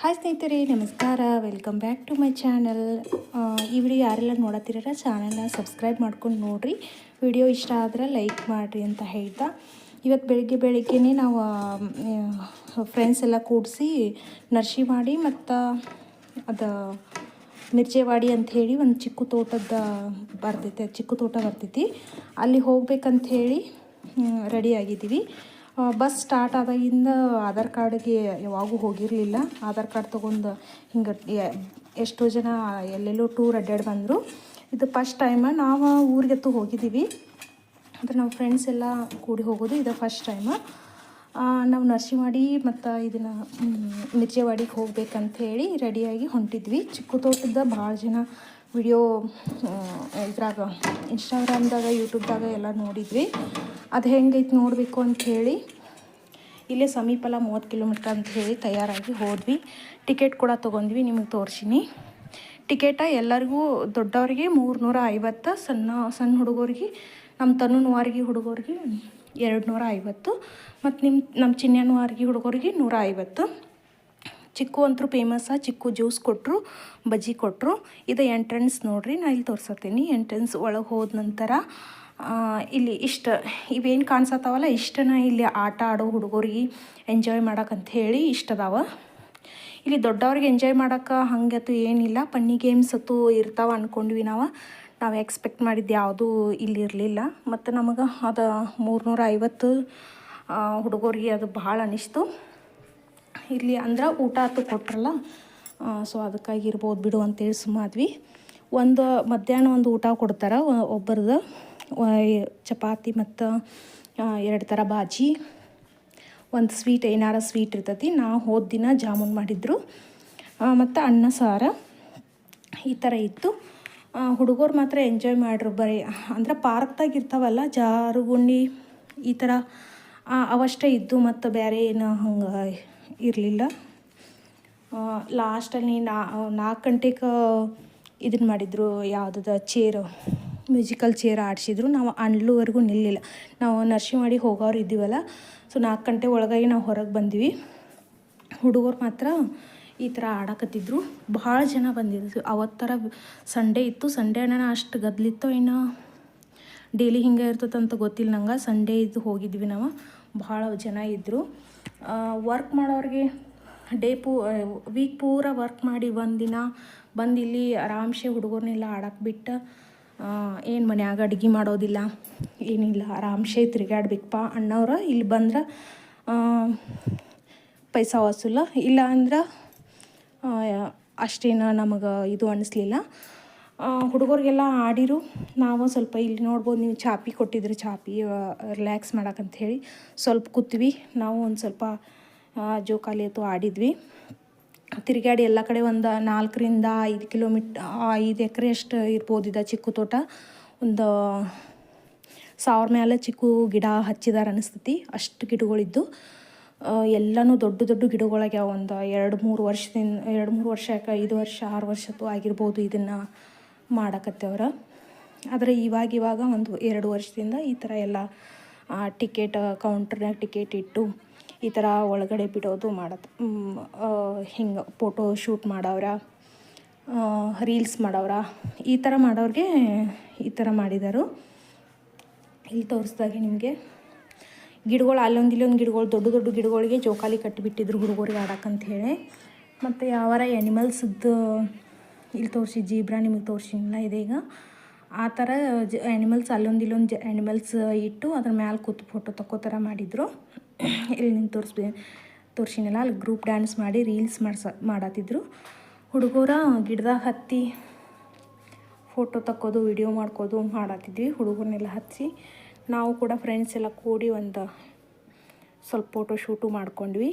Hi ಸ್ನೇಹಿತರೆ, ನಮಸ್ಕಾರ. Welcome back to my channel ಈ ವಿಡಿಯೋ ಯಾರೆಲ್ಲ ನೋಡತ್ತಿರ ಚಾನಲ್ನ ಸಬ್ಸ್ಕ್ರೈಬ್ ಮಾಡ್ಕೊಂಡು ನೋಡಿರಿ. ವಿಡಿಯೋ ಇಷ್ಟ ಆದ್ರೆ ಲೈಕ್ ಮಾಡಿರಿ ಅಂತ ಹೇಳ್ತಾ. ಇವತ್ತು ಬೆಳಿಗ್ಗೆ ಬೆಳಿಗ್ಗೆನೇ ನಾವು ಫ್ರೆಂಡ್ಸ್ ಎಲ್ಲ ಕೂಡಿಸಿ ನರ್ಶಿ ಮಾಡಿ ಮತ್ತು ಅದು ಮಿರ್ಜೆವಾಡಿ ಅಂತ ಹೇಳಿ ಒಂದು ಚಿಕ್ಕ ತೋಟದ ಬರ್ತೈತೆ, ಚಿಕ್ಕ ತೋಟ ಬರ್ತೈತಿ. ಅಲ್ಲಿ ಹೋಗ್ಬೇಕಂಥೇಳಿ ರೆಡಿ ಆಗಿದ್ದೀವಿ. ಬಸ್ ಸ್ಟಾರ್ಟ್ ಆದಾಗಿಂದ ಆಧಾರ್ ಕಾರ್ಡ್ಗೆ ಯಾವಾಗೂ ಹೋಗಿರಲಿಲ್ಲ. ಆಧಾರ್ ಕಾರ್ಡ್ ತೊಗೊಂಡು ಹಿಂಗೆ ಎಷ್ಟೋ ಜನ ಎಲ್ಲೆಲ್ಲೋ ಟೂರ್ ಅಡ್ಡಾಡಿ ಬಂದರು. ಇದು ಫಸ್ಟ್ ಟೈಮ ನಾವು ಊರಿಗೆತ್ತು ಹೋಗಿದ್ದೀವಿ. ಅಂದರೆ ನಾವು ಫ್ರೆಂಡ್ಸ್ ಎಲ್ಲ ಕೂಡಿ ಹೋಗೋದು ಇದು ಫಸ್ಟ್ ಟೈಮ ನಾವು ನರ್ಸಿವಾಡಿ ಮತ್ತು ಇದನ್ನು ಮಿರ್ಜೆವಾಡಿಗೆ ಹೋಗ್ಬೇಕಂತ ಹೇಳಿ ರೆಡಿಯಾಗಿ ಹೊಂಟಿದ್ವಿ. ಚಿಕ್ಕ ತೋಟದ ಭಾಳ ಜನ ವಿಡಿಯೋ ಇದ್ರಾಗ ಇನ್ಸ್ಟಾಗ್ರಾಮ್ದಾಗ ಯೂಟ್ಯೂಬ್ದಾಗ ಎಲ್ಲ ನೋಡಿದ್ವಿ. ಅದು ಹೆಂಗೈತೆ ನೋಡಬೇಕು ಹೇಳಿ, ಇಲ್ಲೇ ಸಮೀಪಲ್ಲ ಮೂವತ್ತು ಕಿಲೋಮೀಟ್ರ್ ಅಂತ ಹೇಳಿ ತಯಾರಾಗಿ ಹೋದ್ವಿ. ಟಿಕೆಟ್ ಕೂಡ ತೊಗೊಂಡ್ವಿ, ನಿಮಗೆ ತೋರಿಸಿನಿ. ಟಿಕೆಟ ಎಲ್ಲರಿಗೂ, ದೊಡ್ಡವರಿಗೆ ಮೂರ್ನೂರ ಐವತ್ತು ಸಣ್ಣ ಸಣ್ಣ ಹುಡುಗರಿಗೆ ನಮ್ಮ ತನುವಾರಿಗೆ ಹುಡುಗರಿಗೆ ಎರಡು ನೂರ ಐವತ್ತು ಮತ್ತು ನಿಮ್ಮ ನಮ್ಮ ಚಿನ್ನವಾರಿಗೆ ಹುಡುಗರಿಗೆ ನೂರ ಐವತ್ತು ಚಿಕ್ಕು ಅಂತೂ ಫೇಮಸ್ಸ ಚಿಕ್ಕು ಜ್ಯೂಸ್ ಕೊಟ್ಟರು ಬಜ್ಜಿ ಕೊಟ್ಟರು ಇದು ಎಂಟ್ರೆನ್ಸ್ ನೋಡ್ರಿ ನಾನು ಇಲ್ಲಿ ತೋರಿಸತ್ತೀನಿ ಎಂಟ್ರೆನ್ಸ್ ಒಳಗೆ ಹೋದ ನಂತರ ಇಲ್ಲಿ ಇಷ್ಟ, ಇವೇನು ಕಾಣಿಸತ್ತಾವಲ್ಲ, ಇಷ್ಟನ ಇಲ್ಲಿ ಆಟ ಆಡೋ ಹುಡುಗರಿಗೆ ಎಂಜಾಯ್ ಮಾಡೋಕ್ಕಂತ ಹೇಳಿ ಇಷ್ಟದಾವ. ಇಲ್ಲಿ ದೊಡ್ಡವ್ರಿಗೆ ಎಂಜಾಯ್ ಮಾಡೋಕೆ ಹಂಗತ್ತು ಏನಿಲ್ಲ. ಪನ್ನಿ ಗೇಮ್ಸ್ ಅತ್ತು ಇರ್ತಾವೆ ಅಂದ್ಕೊಂಡ್ವಿ ನಾವು. ನಾವು ಎಕ್ಸ್ಪೆಕ್ಟ್ ಮಾಡಿದ್ದು ಯಾವುದೂ ಇಲ್ಲಿ ಇರಲಿಲ್ಲ. ಮತ್ತು ನಮಗೆ ಅದು ಮೂರ್ನೂರ ಐವತ್ತು ಹುಡುಗರಿಗೆ ಅದು ಭಾಳ ಅನಿಸ್ತು. ಇಲ್ಲಿ ಅಂದ್ರೆ ಊಟ ಅಂತೂ ಕೊಟ್ರಲ್ಲ ಸೊ ಅದಕ್ಕಾಗಿ ಇರ್ಬೋದು ಬಿಡು ಅಂತೇಳಿ ಸುಮ್ಮಾದ್ವಿ. ಒಂದು ಮಧ್ಯಾಹ್ನ ಒಂದು ಊಟ ಕೊಡ್ತಾರೆ ಒಬ್ಬರದು ಚಪಾತಿ ಮತ್ತು ಎರಡು ಥರ ಬಾಜಿ. ಒಂದು ಸ್ವೀಟ್ ಏನಾರ ಸ್ವೀಟ್ ಇರ್ತೈತಿ. ನಾ ಹೋದ ದಿನ ಜಾಮೂನ್ ಮಾಡಿದ್ರು. ಮತ್ತು ಅನ್ನ, ಸಾರ ಈ ಥರ ಇತ್ತು. ಹುಡುಗರು ಮಾತ್ರ ಎಂಜಾಯ್ ಮಾಡ್ರು ಬರೀ, ಅಂದ್ರೆ ಪಾರ್ಕ್ದಾಗ ಇರ್ತಾವಲ್ಲ, ಜಾರುಗುಂಡಿ ಈ ಥರ ಅವಷ್ಟೇ ಇದ್ದು ಮತ್ತು ಬೇರೆ ಏನು ಹಂಗೆ ಇರಲಿಲ್ಲ. ಲಾಸ್ಟಲ್ಲಿ ನಾ ನಾಲ್ಕು ಗಂಟೆಗೆ ಇದನ್ನು ಮಾಡಿದರು, ಯಾವುದದ ಚೇರು ಮ್ಯೂಸಿಕಲ್ ಚೇರ್ ಆಡಿಸಿದ್ರು. ನಾವು ಅಂಡ್ಲುವರೆಗೂ ನಿಲ್ಲಿಲ್ಲ. ನಾವು ನರ್ಸಿಂಗ್ ಹೋಗೋರು ಇದ್ದೀವಲ್ಲ ಸೊ ನಾಲ್ಕು ಗಂಟೆ ಒಳಗಾಗಿ ನಾವು ಹೊರಗೆ ಬಂದ್ವಿ. ಹುಡುಗರು ಮಾತ್ರ ಈ ಥರ ಆಡಕತ್ತಿದ್ರು. ಭಾಳ ಜನ ಬಂದಿದ್ರು. ಅವತ್ತರ ಸಂಡೇ ಇತ್ತು. ಸಂಡೇ ಅಣ್ಣ ಅಷ್ಟು ಗದ್ಲಿತ್ತೋ ಏನೋ? ಡೈಲಿ ಹಿಂಗೆ ಇರ್ತದಂತ ಗೊತ್ತಿಲ್ಲ ನಂಗೆ. ಸಂಡೇ ಇದು ಹೋಗಿದ್ವಿ ನಾವು. ಭಾಳ ಜನ ಇದ್ದರು ವರ್ಕ್ ಮಾಡೋರಿಗೆ ಡೇ ಪೂ ವೀಕ್ ಪೂರ ವರ್ಕ್ ಮಾಡಿ ಒಂದಿನ ಬಂದು ಇಲ್ಲಿ ಆರಾಮ್ಸೆ ಹುಡುಗರ್ನೆಲ್ಲ ಆಡಕ್ಕೆ ಬಿಟ್ಟು ಏನು ಮನ್ಯಾಗ ಅಡುಗೆ ಮಾಡೋದಿಲ್ಲ, ಏನಿಲ್ಲ, ಆರಾಮ್ಸೆ ತಿರುಗಾಡ್ಬೇಕಪ್ಪ ಅಣ್ಣವ್ರು ಇಲ್ಲಿ ಬಂದ್ರೆ ಪೈಸಾ ವಸೂಲ ಇಲ್ಲ ಅಂದ್ರೆ ಅಷ್ಟೇನು ನಮಗೆ ಇದು ಅನ್ನಿಸ್ಲಿಲ್ಲ ಹುಡುಗರಿಗೆಲ್ಲ ಆಡಿರು. ನಾವು ಸ್ವಲ್ಪ ಇಲ್ಲಿ ನೋಡ್ಬೋದು, ನೀವು ಚಾಪಿ ಕೊಟ್ಟಿದ್ರಿ, ಚಾಪಿ ರಿಲ್ಯಾಕ್ಸ್ ಮಾಡಕ್ಕಂಥೇಳಿ ಸ್ವಲ್ಪ ಕೂತ್ವಿ. ನಾವು ಒಂದು ಸ್ವಲ್ಪ ಜೋಕಾಲಿ ಅಥವಾ ಆಡಿದ್ವಿ. ತಿರುಗಾಡಿ ಎಲ್ಲ ಕಡೆ ಒಂದು ನಾಲ್ಕರಿಂದ ಐದು ಕಿಲೋಮೀಟ್, ಐದು ಎಕರೆ ಅಷ್ಟು ಇರ್ಬೋದು ಇದು ಚಿಕ್ಕ ತೋಟ. ಒಂದು ಸಾವಿರ ಮೇಲೆ ಚಿಕ್ಕ ಗಿಡ ಹಚ್ಚಿದಾರ ಅನಿಸ್ತೈತಿ. ಅಷ್ಟು ಗಿಡಗಳಿದ್ದು ಎಲ್ಲನೂ ದೊಡ್ಡ ದೊಡ್ಡ ಗಿಡಗಳಾಗ್ಯಾವ. ಒಂದು ಎರಡು ಮೂರು ವರ್ಷದಿಂದ, ಎರಡು ಮೂರು ವರ್ಷ, ಐದು ವರ್ಷ, ಆರು ವರ್ಷದ್ದು ಆಗಿರ್ಬೋದು ಇದನ್ನು ಮಾಡಕತ್ತೇವ್ರ. ಆದರೆ ಇವಾಗ ಇವಾಗ ಒಂದು ಎರಡು ವರ್ಷದಿಂದ ಈ ಥರ ಎಲ್ಲ ಟಿಕೆಟ್ ಕೌಂಟ್ರ್ನಾಗ ಟಿಕೆಟ್ ಇಟ್ಟು ಈ ಥರ ಒಳಗಡೆ ಬಿಡೋದು ಮಾಡತ್ತೆ ಹಿಂಗೆ ಫೋಟೋ ಶೂಟ್ ಮಾಡವ್ರ ರೀಲ್ಸ್ ಮಾಡವ್ರ, ಈ ಥರ ಮಾಡೋರಿಗೆ ಈ ಥರ ಮಾಡಿದರು. ಇಲ್ಲಿ ತೋರಿಸ್ದಾಗೆ ನಿಮಗೆ, ಗಿಡಗಳು ಅಲ್ಲೊಂದು ಇಲ್ಲೊಂದು ಗಿಡಗಳು, ದೊಡ್ಡ ದೊಡ್ಡ ಗಿಡಗಳಿಗೆ ಜೋಕಾಲಿ ಕಟ್ಟಿಬಿಟ್ಟಿದ್ರು ಹುಡುಗರಿಗೆ ಆಡಕ್ಕಂತ ಹೇಳಿ. ಮತ್ತು ಯಾವಾರ ಎನಿಮಲ್ಸದ್ದು ಇಲ್ಲಿ ತೋರಿಸಿ, ಜೀಬ್ರಾ ನಿಮಗೆ ತೋರಿಸಿಲ್ಲ, ಇದೀಗ. ಆ ಥರ ಜ ಆ್ಯನಿಮಲ್ಸ್ ಅಲ್ಲೊಂದು ಇಲ್ಲೊಂದು ಆ್ಯನಿಮಲ್ಸ್ ಇಟ್ಟು ಅದ್ರ ಮ್ಯಾಲೆ ಕೂತು ಫೋಟೋ ತಕ್ಕೋ ಥರ ಮಾಡಿದರು. ಇಲ್ಲಿ ನಿಮ್ಗೆ ತೋರಿಸ್ಬೇ, ತೋರಿಸಿನಲ್ಲ, ಅಲ್ಲಿ ಗ್ರೂಪ್ ಡ್ಯಾನ್ಸ್ ಮಾಡಿ ರೀಲ್ಸ್ ಮಾಡ್ಸ ಮಾಡತ್ತಿದ್ರು ಹುಡುಗರ ಗಿಡದಾಗ ಹತ್ತಿ ಫೋಟೋ ತಕ್ಕೋದು ವಿಡಿಯೋ ಮಾಡ್ಕೋದು ಮಾಡತ್ತಿದ್ವಿ ಹುಡುಗರನ್ನೆಲ್ಲ ಹಚ್ಚಿ ನಾವು ಕೂಡ ಫ್ರೆಂಡ್ಸ್ ಎಲ್ಲ ಕೂಡಿ ಒಂದು ಸ್ವಲ್ಪ ಫೋಟೋ ಶೂಟು ಮಾಡ್ಕೊಂಡ್ವಿ.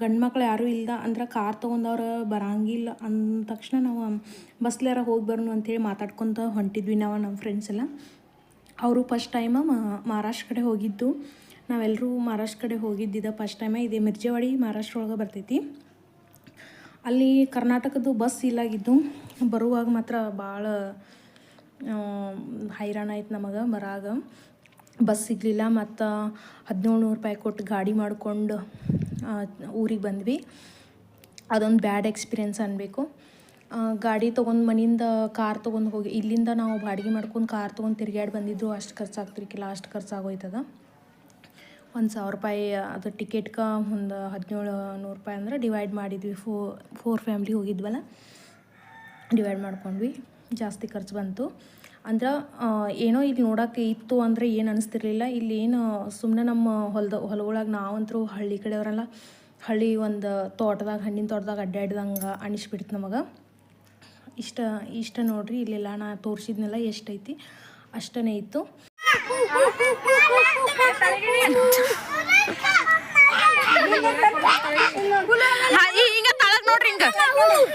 ಗಂಡು ಮಕ್ಳು ಯಾರೂ ಇಲ್ಲದ ಅಂದ್ರೆ ಕಾರ್ ತೊಗೊಂಡವ್ರು ಬರಂಗಿಲ್ಲ ಅಂದ ತಕ್ಷಣ ನಾವು ಬಸ್ಲಾರ ಹೋಗಿ ಬರೋಣ ಅಂಥೇಳಿ ಮಾತಾಡ್ಕೊತ ಹೊಂಟಿದ್ವಿ ನಾವು ನಮ್ಮ ಫ್ರೆಂಡ್ಸ್ ಎಲ್ಲ. ಅವರು ಫಸ್ಟ್ ಟೈಮ ಮಹಾರಾಷ್ಟ್ರ ಕಡೆ ಹೋಗಿದ್ದು. ನಾವೆಲ್ಲರೂ ಮಹಾರಾಷ್ಟ್ರ ಕಡೆ ಹೋಗಿದ್ದಿದ್ದ ಫಸ್ಟ್ ಟೈಮ ಇದೆ ಮಿರ್ಜಾವಾಡಿ ಮಹಾರಾಷ್ಟ್ರ ಒಳಗೆ ಬರ್ತೈತಿ. ಅಲ್ಲಿ ಕರ್ನಾಟಕದ್ದು ಬಸ್ ಇಲ್ಲಾಗಿದ್ದು ಬರುವಾಗ ಮಾತ್ರ ಭಾಳ ಹೈರಾಣ ಆಯ್ತು ನಮಗೆ ಬರಾಗ. ಬಸ್ ಸಿಗಲಿಲ್ಲ ಮತ್ತು ಹದಿನೇಳು ನೂರು ರೂಪಾಯಿ ಕೊಟ್ಟು ಗಾಡಿ ಮಾಡ್ಕೊಂಡು ಊರಿಗೆ ಬಂದ್ವಿ. ಅದೊಂದು ಬ್ಯಾಡ್ ಎಕ್ಸ್ಪೀರಿಯೆನ್ಸ್ ಅನ್ಬೇಕು. ಗಾಡಿ ತೊಗೊಂಡು ಮನೆಯಿಂದ ಕಾರ್ ತೊಗೊಂಡು ಹೋಗಿ, ಇಲ್ಲಿಂದ ನಾವು ಬಾಡಿಗೆ ಮಾಡ್ಕೊಂಡು ಕಾರ್ ತೊಗೊಂಡು ತಿರುಗಾಡಿ ಬಂದಿದ್ರು, ಅಷ್ಟು ಖರ್ಚಾಗ್ತಿರ್ಕಿಲ್ಲ, ಅಷ್ಟು ಖರ್ಚಾಗೋಯ್ತದ. ಒಂದು ಸಾವಿರ ರೂಪಾಯಿ, ಅದು ಟಿಕೆಟ್ಗೆ ಒಂದು ಹದಿನೇಳು ನೂರು ರೂಪಾಯಿ ಅಂದ್ರೆ ಡಿವೈಡ್ ಮಾಡಿದ್ವಿ. ಫೋ, ಫೋರ್ ಫ್ಯಾಮ್ಲಿ ಹೋಗಿದ್ವಲ್ಲ, ಡಿವೈಡ್ ಮಾಡ್ಕೊಂಡ್ವಿ. ಜಾಸ್ತಿ ಖರ್ಚು ಬಂತು. ಅಂದ್ರೆ ಏನೋ ಇಲ್ಲಿ ನೋಡೋಕೆ ಇತ್ತು ಅಂದರೆ ಏನು ಅನಿಸ್ತಿರ್ಲಿಲ್ಲ. ಇಲ್ಲಿ ಏನು ಸುಮ್ಮನೆ ನಮ್ಮ ಹೊಲದ, ಹೊಲಗೊಳಗೆ ನಾವಂತರೂ ಹಳ್ಳಿ ಕಡೆಯವರೆಲ್ಲ ಹಳ್ಳಿ ಒಂದು ತೋಟದಾಗ, ಹಣ್ಣಿನ ತೋಟದಾಗ ಅಡ್ಡಾಡ್ದಂಗೆ ಅನಿಸ್ಬಿಡ್ತು ನಮಗೆ. ಇಷ್ಟ ಇಷ್ಟ ನೋಡ್ರಿ, ಇಲ್ಲೆಲ್ಲ ನಾ ತೋರಿಸಿದ್ನೆಲ್ಲ ಎಷ್ಟೈತಿ, ಅಷ್ಟನೇ ಇತ್ತು. ಹಿಂಗ ನೋಡ್ರಿ ಹಿಂಗ.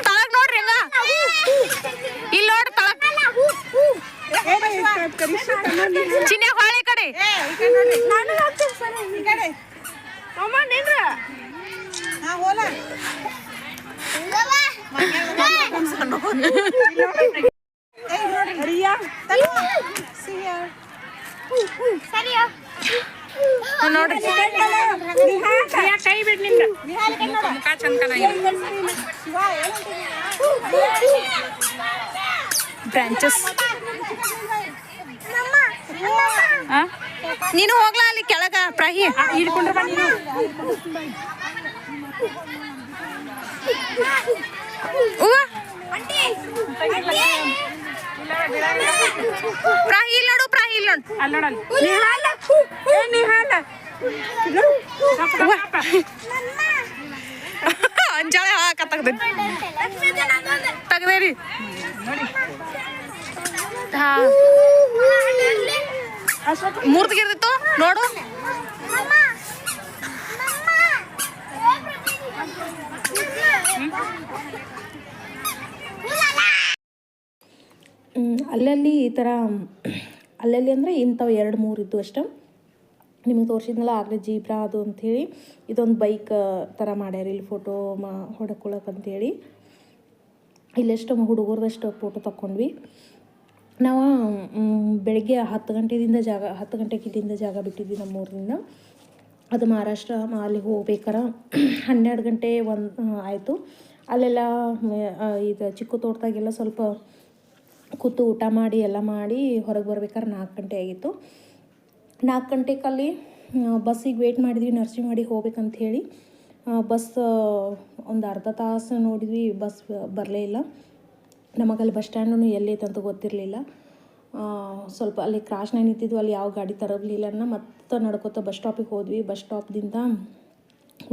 ತಳಗ್ ನೋಡ್ರಿ ಹಿಂಗ ಇಲ್ಲಿ ನೋಡ್ರಿ ತಳಗ್ ಚಿನ್ನ ಹೊಳೆ ಕಡೆ. ನೋಡ್ರಿ. ಕೈ ಬಿಡ್ನಿಂದ. ಮುಖ ಚಂದ ಬ್ರಾಂಚಸ್ ನೀನು ಹೋಗ್ಲಾ ಅಲ್ಲಿ ಕೆಳಗ ಪ್ರಹಿ? ಹಿಡ್ಕೊಂಡ್ರೆ ಬನ್ನಿ ಪ್ರಹಿ ಪ್ರಾಹಿ ಇಲ್ಲಿ ನೋಡು ಪ್ರಾಹಿ ಇಲ್ಲಿ ನೋಡು. ನಿಹಾಲ. ಅಂಜಾಳೆ ಹಾಕ ತೆಗ್ದು ತೆಗ್ದೇರಿ. ಹಾ. ಮೂರ್ ನೋಡು. ಅಲ್ಲಲ್ಲಿ ಈ ಥರ ಅಲ್ಲಲ್ಲಿ ಅಂದರೆ ಇಂಥವು ಎರಡು ಮೂರು ಇದ್ದು ಅಷ್ಟೇ. ನಿಮಗೆ ತೋರಿಸಿದ್ನಲ್ಲ ಆಗಲೇ ಜೀಬ್ರಾ ಅದು ಅಂಥೇಳಿ. ಇದೊಂದು ಬೈಕ್ ಥರ ಮಾಡ್ಯಾರ. ಇಲ್ಲಿ ಫೋಟೋ ಮಾ ಹೊಡ್ಕೊಳಕ್ಕೆ ಅಂಥೇಳಿ. ಇಲ್ಲೆಷ್ಟು ಹುಡುಗರದಷ್ಟು ಫೋಟೋ ತಕ್ಕೊಂಡ್ವಿ. ನಾವು ಬೆಳಗ್ಗೆ ಹತ್ತು ಗಂಟೆಯಿಂದ ಜಾಗ, ಹತ್ತು ಗಂಟೆಗೆ ಇಲ್ಲಿಂದ ಜಾಗ ಬಿಟ್ಟಿದ್ವಿ ನಮ್ಮೂರಿಂದ ಅದು ಮಹಾರಾಷ್ಟ್ರ ಅಲ್ಲಿಗೆ ಅಲ್ಲಿ ಹೋಗ್ಬೇಕಾರ. ಹನ್ನೆರಡು ಗಂಟೆ ಒಂದು ಆಯಿತು. ಅಲ್ಲೆಲ್ಲ ಇದು ಚಿಕ್ಕ ತೋಟದಾಗೆಲ್ಲ ಸ್ವಲ್ಪ ಕೂತು ಊಟ ಮಾಡಿ, ಎಲ್ಲ ಮಾಡಿ ಹೊರಗೆ ಬರ್ಬೇಕಾದ್ರೆ ನಾಲ್ಕು ಗಂಟೆ ಆಗಿತ್ತು. ನಾಲ್ಕು ಗಂಟೆಗೆ ಬಸ್ಸಿಗೆ ವೇಟ್ ಮಾಡಿದ್ವಿ, ನರ್ಸಿಂಗ್ ಮಾಡಿ ಹೋಗ್ಬೇಕಂತ ಹೇಳಿ. ಬಸ್ ಒಂದು ಅರ್ಧ ತಾಸು ನೋಡಿದ್ವಿ, ಬಸ್ ಬರಲೇ ಇಲ್ಲ. ನಮಗಲ್ಲಿ ಬಸ್ ಸ್ಟ್ಯಾಂಡು ಎಲ್ಲೈತೆ ಅಂತ ಗೊತ್ತಿರಲಿಲ್ಲ. ಸ್ವಲ್ಪ ಅಲ್ಲಿ ಕ್ರಾಶ್ನಾಗ ನಿಂತಿದ್ವು, ಅಲ್ಲಿ ಯಾವ ಗಾಡಿ ತರಲಿಲ್ಲ ಮತ್ತೆ ನಡ್ಕೊತ ಬಸ್ ಸ್ಟಾಪಿಗೆ ಹೋದ್ವಿ. ಬಸ್ ಸ್ಟಾಪ್ದಿಂದ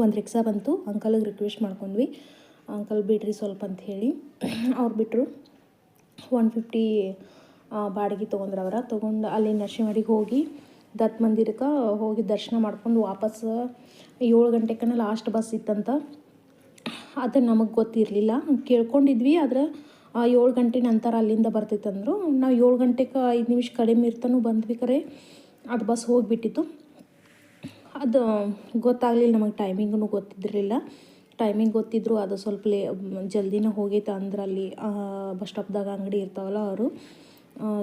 ಒಂದು ರಿಕ್ಷಾ ಬಂತು. ಅಂಕಲ್ಗೆ ರಿಕ್ವೆಸ್ಟ್ ಮಾಡ್ಕೊಂಡ್ವಿ. ಅಂಕಲ್, ಬಿಡ್ರಿ ಸ್ವಲ್ಪ ಅಂತ ಹೇಳಿ. ಅವ್ರು ಬಿಟ್ಟರು ಒನ್ ಫಿಫ್ಟಿ ಬಾಡಿಗೆ ತೊಗೊಂಡ್ರು ಅವರ ತೊಗೊಂಡು ಅಲ್ಲಿ ನರಸಿಂಹಡಿಗೆ ಹೋಗಿ ದತ್ ಮಂದಿರಕ್ಕೆ ಹೋಗಿ ದರ್ಶನ ಮಾಡ್ಕೊಂಡು ವಾಪಸ್ ಏಳು ಗಂಟೆಕನ ಲಾಸ್ಟ್ ಬಸ್ ಇತ್ತಂತ. ಅದು ನಮಗೆ ಗೊತ್ತಿರಲಿಲ್ಲ. ಕೇಳ್ಕೊಂಡಿದ್ವಿ, ಆದ್ರೆ ಏಳು ಗಂಟೆ ನಂತರ ಅಲ್ಲಿಂದ ಬರ್ತಿತ್ತಂದ್ರು. ನಾವು ಏಳು ಗಂಟೆಗೆ ಐದು ನಿಮಿಷ ಕಡಿಮೆ ಇರ್ತಾನೂ ಬಂದ್ವಿ ಅದು ಬಸ್ ಹೋಗಿಬಿಟ್ಟಿತ್ತು. ಅದು ಗೊತ್ತಾಗಲಿಲ್ಲ ನಮಗೆ ಟೈಮಿಂಗೂ ಗೊತ್ತಿದ್ದಿರಲಿಲ್ಲ ಟೈಮಿಂಗ್ ಗೊತ್ತಿದ್ರು, ಅದು ಸ್ವಲ್ಪ ಲೇ, ಜಲ್ದಿನೇ ಹೋಗೈತೆ ಅಂದ್ರೆ ಅಲ್ಲಿ ಬಸ್ ಸ್ಟಾಪ್ದಾಗ ಅಂಗಡಿ ಇರ್ತಾವಲ್ಲ ಅವರು.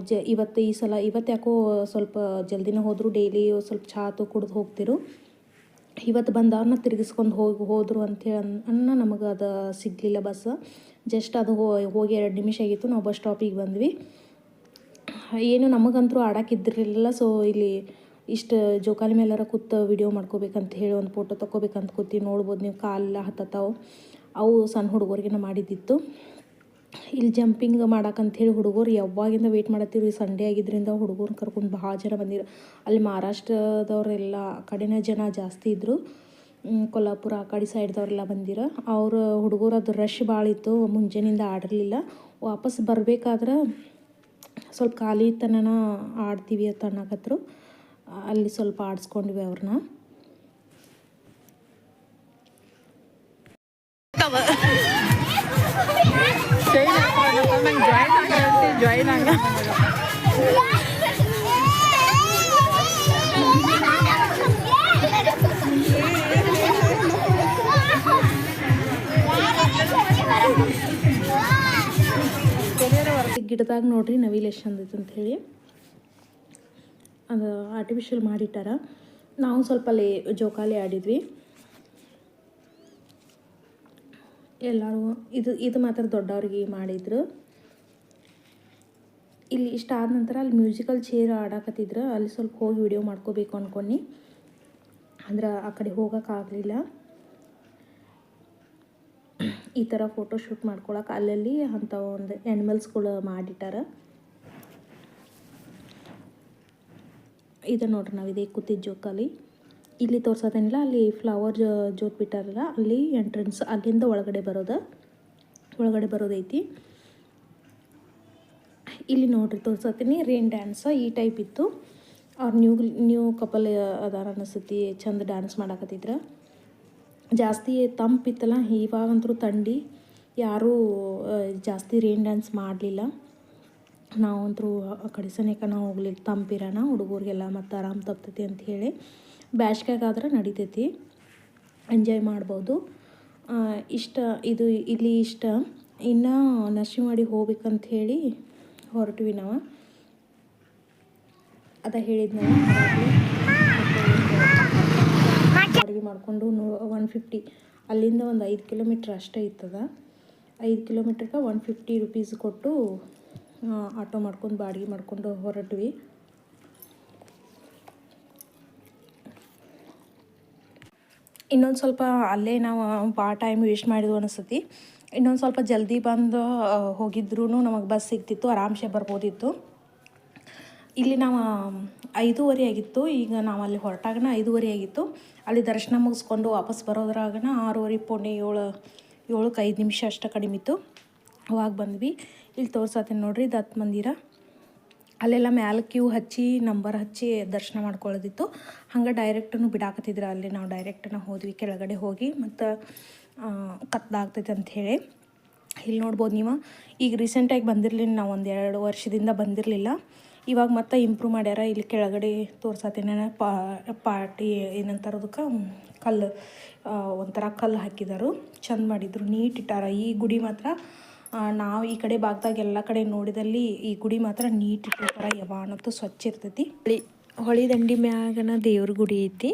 ಜ, ಇವತ್ತು ಈ ಸಲ, ಇವತ್ತು ಯಾಕೋ ಸ್ವಲ್ಪ ಜಲ್ದಿನೇ ಹೋದರು, ಡೈಲಿ ಸ್ವಲ್ಪ ಚಹಾ ತು ಕುಡ್ದು ಹೋಗ್ತಿರು. ಇವತ್ತು ಬಂದವ್ರನ್ನ ತಿರುಗಿಸ್ಕೊಂಡು ಹೋಗಿ, ಹೋದರು ಅಂಥೇಳಿ ಅನ್, ಅನ್ನ ನಮಗೆ ಅದು ಸಿಗಲಿಲ್ಲ ಬಸ್. ಜಸ್ಟ್ ಅದು ಹೋಗಿ ಎರಡು ನಿಮಿಷ ಆಗಿತ್ತು, ನಾವು ಬಸ್ ಸ್ಟಾಪಿಗೆ ಬಂದ್ವಿ. ಏನು ನಮಗಂತರೂ ಆಡೋಕ್ಕಿದ್ದಿರಲಿಲ್ಲ ಸೊ ಇಲ್ಲಿ ಇಷ್ಟು ಜೋಕಾಲಿ ಮೇಲಾರ ಕೂತು ವಿಡಿಯೋ ಮಾಡ್ಕೋಬೇಕಂತ ಹೇಳಿ ಒಂದು ಫೋಟೋ ತಗೋಬೇಕಂತ ಕೂತಿ ನೋಡ್ಬೋದು ನೀವು ಕಾಲೆಲ್ಲ ಹತ್ತತ್ತಾವು. ಅವು ಸಣ್ಣ ಹುಡುಗರಿಗೆ ಮಾಡಿದ್ದಿತ್ತು. ಇಲ್ಲಿ ಜಂಪಿಂಗ್ ಹೇಳಿ ಹುಡುಗರು ಯಾವಾಗಿಂದ ವೆಯ್ಟ್ ಮಾಡತ್ತೀವಿ ಸಂಡೇ ಆಗಿದ್ದರಿಂದ ಹುಡುಗರು ಕರ್ಕೊಂಡು ಭಾಳ ಜನ ಬಂದಿರು. ಅಲ್ಲಿ ಮಹಾರಾಷ್ಟ್ರದವರೆಲ್ಲ ಕಡೆನೇ ಜನ ಜಾಸ್ತಿ ಇದ್ದರು ಕೊಲ್ಲಾಪುರ ಆ ಕಡೆ ಸೈಡ್ದವರೆಲ್ಲ ಬಂದಿರ. ಅವ್ರ ಹುಡುಗರು ಅದು ರಶ್ ಭಾಳ ಇತ್ತು, ಮುಂಜಾನಿಂದ ಆಡಿರಲಿಲ್ಲ ವಾಪಸ್ ಬರಬೇಕಾದ್ರೆ ಸ್ವಲ್ಪ ಖಾಲಿ ತನನ ಆಡ್ತೀವಿ ಅಂತ ಅನ್ನಕತ್ರು. ಅಲ್ಲಿ ಸ್ವಲ್ಪ ಆಡಿಸ್ಕೊಂಡ್ವಿ ಅವ್ರನ್ನ. ಜಾಯಿನ್ ಆಗ ಗಿಡದಾಗ ನೋಡ್ರಿ ನವಿಲು ಎಷ್ಟು ಚಂದ ಅಂತ ಹೇಳಿ ಅದು ಆರ್ಟಿಫಿಷಿಯಲ್ ಮಾಡಿಟ್ಟಾರ. ನಾವು ಸ್ವಲ್ಪ ಲೇ ಜೋಕಾಲಿ ಆಡಿದ್ವಿ. ಎಲ್ಲರೂ ಇದು ಇದು ಮಾತ್ರ ದೊಡ್ಡವ್ರಿಗೆ ಮಾಡಿದ್ರು. ಇಲ್ಲಿ ಇಷ್ಟ ಆದ ನಂತರ ಅಲ್ಲಿ ಮ್ಯೂಸಿಕಲ್ ಚೇರ್ ಆಡಾಕತ್ತಿದ್ರು. ಅಲ್ಲಿ ಸ್ವಲ್ಪ ಹೋಗಿ ವಿಡಿಯೋ ಮಾಡ್ಕೋಬೇಕು ಅಂದ್ಕೊಂಡು ಅಂದ್ರೆ ಆ ಕಡೆ ಹೋಗೋಕ್ಕಾಗಲಿಲ್ಲ ಈ ಥರ ಫೋಟೋ ಶೂಟ್ ಮಾಡ್ಕೊಳಕ್ಕೆ ಅಲ್ಲಲ್ಲಿ ಅಂಥ ಒಂದು ಆ್ಯನಿಮಲ್ಸ್ಗಳು ಮಾಡಿಟ್ಟಾರ. ಇದು ನೋಡ್ರಿ ನಾವು ಇದೇ ಕೂತಿದ್ದ ಜೋಕಾಲಿ. ಇಲ್ಲಿ ತೋರ್ಸೋದೇನಿಲ್ಲ, ಅಲ್ಲಿ ಫ್ಲವರ್ ಜೋತ್ ಬಿಟ್ಟಾರಲ್ಲ, ಅಲ್ಲಿ ಎಂಟ್ರೆನ್ಸ್ ಅಲ್ಲಿಂದ ಒಳಗಡೆ ಬರೋದು, ಒಳಗಡೆ ಬರೋದೈತಿ. ಇಲ್ಲಿ ನೋಡ್ರಿ ತೋರ್ಸತ್ತೀನಿ ರೇನ್ ಡ್ಯಾನ್ಸ್ ಈ ಟೈಪ್ ಇತ್ತು. ಅವ್ರು ನ್ಯೂ ನ್ಯೂ ಕಪಲ್ ಅದಾರ ಅನಿಸ್ತತಿ, ಚಂದ ಡ್ಯಾನ್ಸ್ ಮಾಡಾಕತ್ತಿದ್ರು. ಜಾಸ್ತಿ ತಂಪಿತ್ತಲ್ಲ ಇವಾಗಂತೂ ತಂಡಿ, ಯಾರೂ ಜಾಸ್ತಿ ರೇನ್ ಡ್ಯಾನ್ಸ್ ಮಾಡಲಿಲ್ಲ. ನಾವಂತರೂ ಆ ಕಡೆ ಸನೇಕ ನಾವು ಹೋಗ್ಲಿಕ್ಕೆ ತಂಪಿರೋಣ ಹುಡುಗರಿಗೆಲ್ಲ ಮತ್ತು ಆರಾಮ್ ತಪ್ತೈತಿ ಅಂತ ಹೇಳಿ. ಬ್ಯಾಸ್ಗ್ಯಾಗಾದ್ರೆ ನಡಿತೈತಿ. ಎಂಜಾಯ್ ಮಾಡ್ಬೋದು. ಇಷ್ಟ, ಇದು ಇಲ್ಲಿ ಇಷ್ಟ. ಇನ್ನು ಮಾಡಿ ಹೋಗ್ಬೇಕಂತ ಹೇಳಿ ಹೊರಟ್ವಿ ನಾವು. ಅದ ಹೇಳಿದ್ನಲ್ಲ ಅಡುಗೆ ಮಾಡಿಕೊಂಡು ನೋ ಒನ್ ಫಿಫ್ಟಿ ಅಲ್ಲಿಂದ ಒಂದು ಐದು ಕಿಲೋಮೀಟ್ರ್ ಅಷ್ಟೇ ಇತ್ತದ. ಐದು ಕಿಲೋಮೀಟ್ರಿಗೆ ಒನ್ ಫಿಫ್ಟಿ ರುಪೀಸ್ ಕೊಟ್ಟು ಆಟೋ ಮಾಡ್ಕೊಂಡು ಬಾಡಿಗೆ ಮಾಡ್ಕೊಂಡು ಹೊರಟ್ವಿ. ಇನ್ನೊಂದು ಸ್ವಲ್ಪ ಅಲ್ಲೇ ನಾವು ಭಾಳ ಟೈಮ್ ವೇಸ್ಟ್ ಮಾಡಿದ್ವು ಅನಿಸ್ತತಿ ಇನ್ನೊಂದು ಸ್ವಲ್ಪ ಜಲ್ದಿ ಬಂದು ಹೋಗಿದ್ರೂ ನಮಗೆ ಬಸ್ ಸಿಗ್ತಿತ್ತು, ಆರಾಮ್ಸೆ ಬರ್ಬೋದಿತ್ತು. ಇಲ್ಲಿ ನಾವು ಐದೂವರೆ ಆಗಿತ್ತು. ಈಗ ನಾವು ಅಲ್ಲಿ ಹೊರಟಾಗನ ಐದೂವರೆ ಆಗಿತ್ತು. ಅಲ್ಲಿ ದರ್ಶನ ಮುಗಿಸ್ಕೊಂಡು ವಾಪಸ್ ಬರೋದ್ರಾಗನ ಆರೂವರೆ, ಪೋಣೆ ಏಳು, ಏಳಕ್ಕೆ ಐದು ನಿಮಿಷ ಅಷ್ಟು ಕಡಿಮೆ ಇತ್ತು ಅವಾಗ ಬಂದ್ವಿ. ಇಲ್ಲಿ ತೋರ್ಸತ್ತೀನಿ ನೋಡ್ರಿ, ದತ್ ಮಂದಿರ. ಅಲ್ಲೆಲ್ಲ ಮ್ಯಾಲ ಕ್ಯೂ ಹಚ್ಚಿ, ನಂಬರ್ ಹಚ್ಚಿ ದರ್ಶನ ಮಾಡ್ಕೊಳ್ಳೋದಿತ್ತು ಹಂಗೆ ಡೈರೆಕ್ಟನ್ನು ಬಿಡಾಕತ್ತಿದ್ರು. ಅಲ್ಲಿ ನಾವು ಡೈರೆಕ್ಟನ್ನ ಹೋದ್ವಿ, ಕೆಳಗಡೆ ಹೋಗಿ ಮತ್ತು ಕತ್ಲಾಗ್ತೈತೆ ಅಂಥೇಳಿ ಇಲ್ಲಿ ನೋಡ್ಬೋದು ನೀವು. ಈಗ ರೀಸೆಂಟಾಗಿ ಬಂದಿರಲಿಲ್ಲ, ನಾವು ಒಂದು ಎರಡು ವರ್ಷದಿಂದ ಬಂದಿರಲಿಲ್ಲ. ಇವಾಗ ಮತ್ತೆ ಇಂಪ್ರೂವ್ ಮಾಡ್ಯಾರ. ಇಲ್ಲಿ ಕೆಳಗಡೆ ತೋರ್ಸತ್ತೇನ ಪಾ, ಪಾರ್ಟಿ ಏನಂತಾರದಕ್ಕೆ ಕಲ್ಲು ಒಂಥರ ಕಲ್ಲು ಹಾಕಿದರು. ಚಂದ ಮಾಡಿದ್ರು, ನೀಟ್ ಇಟ್ಟಾರ. ಈ ಗುಡಿ ಮಾತ್ರ ನಾವು ಈ ಕಡೆ ಭಾಗದಾಗ ಎಲ್ಲ ಕಡೆ ನೋಡಿದಲ್ಲಿ ಈ ಗುಡಿ ಮಾತ್ರ ನೀಟ್ ಇಟ್ಟಿರ್ತಾರ ಯಾವತ್ತು ಸ್ವಚ್ಛ ಇರ್ತೈತಿ. ಹೊಳಿ ಹೊಳಿ ದಂಡಿ ಮ್ಯಾಗನ ದೇವ್ರ ಗುಡಿ ಐತಿ.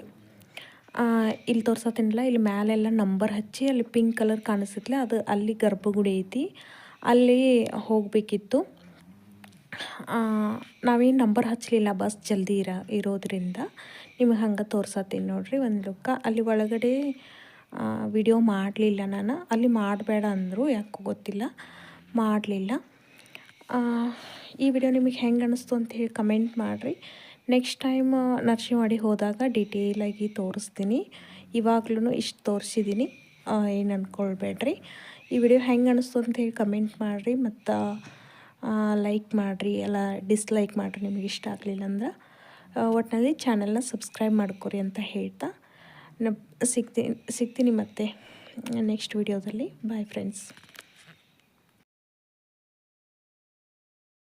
ಇಲ್ಲಿ ತೋರ್ಸತ್ತೇನಿಲ್ಲ, ಇಲ್ಲಿ ಮ್ಯಾಲೆಲ್ಲ ನಂಬರ್ ಹಚ್ಚಿ ಅಲ್ಲಿ ಪಿಂಕ್ ಕಲರ್ ಕಾಣಿಸ್ತೈತಿಲ್ಲ, ಅದು ಅಲ್ಲಿ ಗರ್ಭಗುಡಿ ಐತಿ. ಅಲ್ಲಿ ಹೋಗಬೇಕಿತ್ತು. ನಾವೇನು ನಂಬರ್ ಹಚ್ಚಲಿಲ್ಲ ಬಸ್ ಜಲ್ದಿ ಇರ, ಇರೋದ್ರಿಂದ. ನಿಮಗೆ ಹಂಗೆ ತೋರ್ಸತ್ತೀನಿ ನೋಡಿರಿ ಒಂದು ಲುಕ್ಕ ಅಲ್ಲಿ ಒಳಗಡೆ ವಿಡಿಯೋ ಮಾಡಲಿಲ್ಲ ನಾನು. ಅಲ್ಲಿ ಮಾಡಬೇಡ ಅಂದರು, ಯಾಕೋ ಗೊತ್ತಿಲ್ಲ. ಮಾಡಲಿಲ್ಲ. ಈ ವಿಡಿಯೋ ನಿಮಗೆ ಹೆಂಗೆ ಅನ್ನಿಸ್ತು ಅಂತ ಹೇಳಿ ಕಮೆಂಟ್ ಮಾಡಿರಿ. ನೆಕ್ಸ್ಟ್ ಟೈಮ್ ನರ್ಸಿಂಹವಾಡಿ ಹೋದಾಗ ಡಿಟೇಲಾಗಿ ತೋರಿಸ್ತೀನಿ. ಇವಾಗ್ಲೂ ಇಷ್ಟು ತೋರಿಸಿದ್ದೀನಿ ಏನು ಅಂದ್ಕೊಳ್ಬೇಡ್ರಿ ಈ ವಿಡಿಯೋ ಹೆಂಗೆ ಅನ್ನಿಸ್ತು ಅಂತ ಹೇಳಿ ಕಮೆಂಟ್ ಮಾಡಿರಿ. ಮತ್ತು ಲೈಕ್ ಮಾಡಿರಿ. ಎಲ್ಲ ಡಿಸ್ಲೈಕ್ ಮಾಡಿರಿ. ನಿಮಗೆ ಇಷ್ಟ ಆಗಲಿಲ್ಲ ಅಂದ್ರೆ ಒಟ್ಟಿನಲ್ಲಿ ಚಾನಲ್ನ ಸಬ್ಸ್ಕ್ರೈಬ್ ಮಾಡ್ಕೊರಿ ಅಂತ ಹೇಳ್ತಾ. ಸಿಗ್ತೀನಿ ಸಿಗ್ತೀನಿ ಮತ್ತೆ ನೆಕ್ಸ್ಟ್ ವಿಡಿಯೋದಲ್ಲಿ ಬಾಯ್ ಫ್ರೆಂಡ್ಸ್